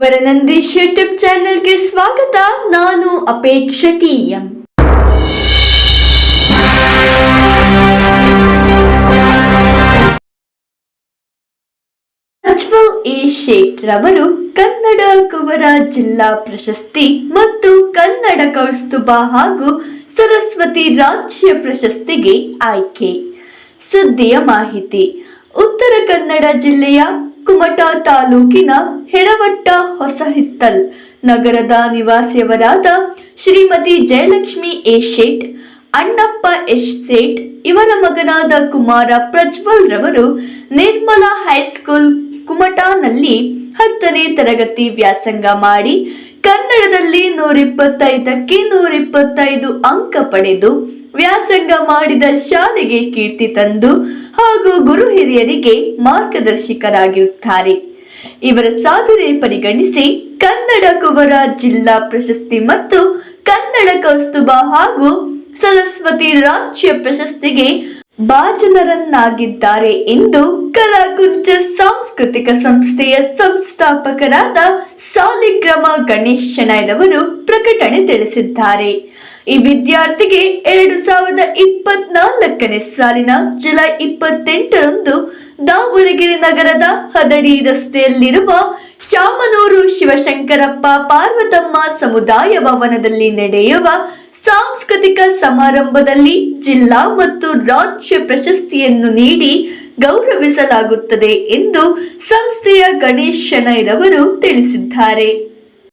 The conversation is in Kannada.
ವರನಂದೀಶ್ ಯೂಟ್ಯೂಬ್ ಚಾನೆಲ್ಗೆ ಸ್ವಾಗತ. ನಾನು ಅಪೇಕ್ಷಕಿ ಎಂ. ಪ್ರಜ್ವಲ್ ಎ. ಶೇಟ್ ರವರು ಕನ್ನಡ ಕುವರ ಜಿಲ್ಲಾ ಪ್ರಶಸ್ತಿ ಮತ್ತು ಕನ್ನಡ ಕೌಸ್ತುಭ ಹಾಗೂ ಸರಸ್ವತಿ ರಾಜ್ಯ ಪ್ರಶಸ್ತಿಗೆ ಆಯ್ಕೆ. ಸುದ್ದಿಯ ಮಾಹಿತಿ. ಉತ್ತರ ಕನ್ನಡ ಜಿಲ್ಲೆಯ ಕುಮಟಾ ತಾಲೂಕಿನ ಹೆಡವಟ್ಟ ಹೊಸಹಿತ್ತಲ್ ನಗರದ ನಿವಾಸಿಯವರಾದ ಶ್ರೀಮತಿ ಜಯಲಕ್ಷ್ಮಿ ಎ ಶೇಟ್, ಅಣ್ಣಪ್ಪ ಎಸ್ ಸೇಠ್ ಇವರ ಮಗನಾದ ಕುಮಾರ ಪ್ರಜ್ವಲ್ ರವರು ನಿರ್ಮಲಾ ಹೈಸ್ಕೂಲ್ ಕುಮಟಾನಲ್ಲಿ ಹತ್ತನೇ ತರಗತಿ ವ್ಯಾಸಂಗ ಮಾಡಿ ಕನ್ನಡದಲ್ಲಿ ನೂರಿಪ್ಪತ್ತೈದಕ್ಕೆ ನೂರಿಪ್ಪತ್ತೈದು ಅಂಕ ಪಡೆದು ವ್ಯಾಸಂಗ ಮಾಡಿದ ಶಾಲೆಗೆ ಕೀರ್ತಿ ತಂದು ಹಾಗೂ ಗುರು ಹಿರಿಯರಿಗೆ ಮಾರ್ಗದರ್ಶಕರಾಗಿರುತ್ತಾರೆ. ಇವರ ಸಾಧನೆ ಪರಿಗಣಿಸಿ ಕನ್ನಡ ಕುವರ ಜಿಲ್ಲಾ ಪ್ರಶಸ್ತಿ ಮತ್ತು ಕನ್ನಡ ಕೌಸ್ತುಭ ಹಾಗೂ ಸರಸ್ವತಿ ರಾಜ್ಯ ಪ್ರಶಸ್ತಿಗೆ ಭಾಜನರನ್ನಾಗಿದ್ದಾರೆ ಎಂದು ಕಲಾಕುಂಚ ಸಾಂಸ್ಕೃತಿಕ ಸಂಸ್ಥೆಯ ಸಂಸ್ಥಾಪಕರಾದ ಸಾಲಿಗ್ರಾಮ ಗಣೇಶ್ ಪ್ರಕಟಣೆ ತಿಳಿಸಿದ್ದಾರೆ. ಈ ವಿದ್ಯಾರ್ಥಿಗೆ ಎರಡು ಸಾವಿರದ ಇಪ್ಪತ್ನಾಲ್ಕನೇ ಸಾಲಿನ ಜುಲೈ ಇಪ್ಪತ್ತೆಂಟರಂದು ದಾವಣಗೆರೆ ನಗರದ ಹದಡಿ ರಸ್ತೆಯಲ್ಲಿರುವ ಶಾಮನೂರು ಶಿವಶಂಕರಪ್ಪ ಪಾರ್ವತಮ್ಮ ಸಮುದಾಯ ಭವನದಲ್ಲಿ ನಡೆಯುವ ಸಾಂಸ್ಕೃತಿಕ ಸಮಾರಂಭದಲ್ಲಿ ಜಿಲ್ಲಾ ಮತ್ತು ರಾಜ್ಯ ಪ್ರಶಸ್ತಿಯನ್ನು ನೀಡಿ ಗೌರವಿಸಲಾಗುತ್ತದೆ ಎಂದು ಸಂಸ್ಥೆಯ ಗಣೇಶ್ ಶೆಣೈರವರು ತಿಳಿಸಿದ್ದಾರೆ.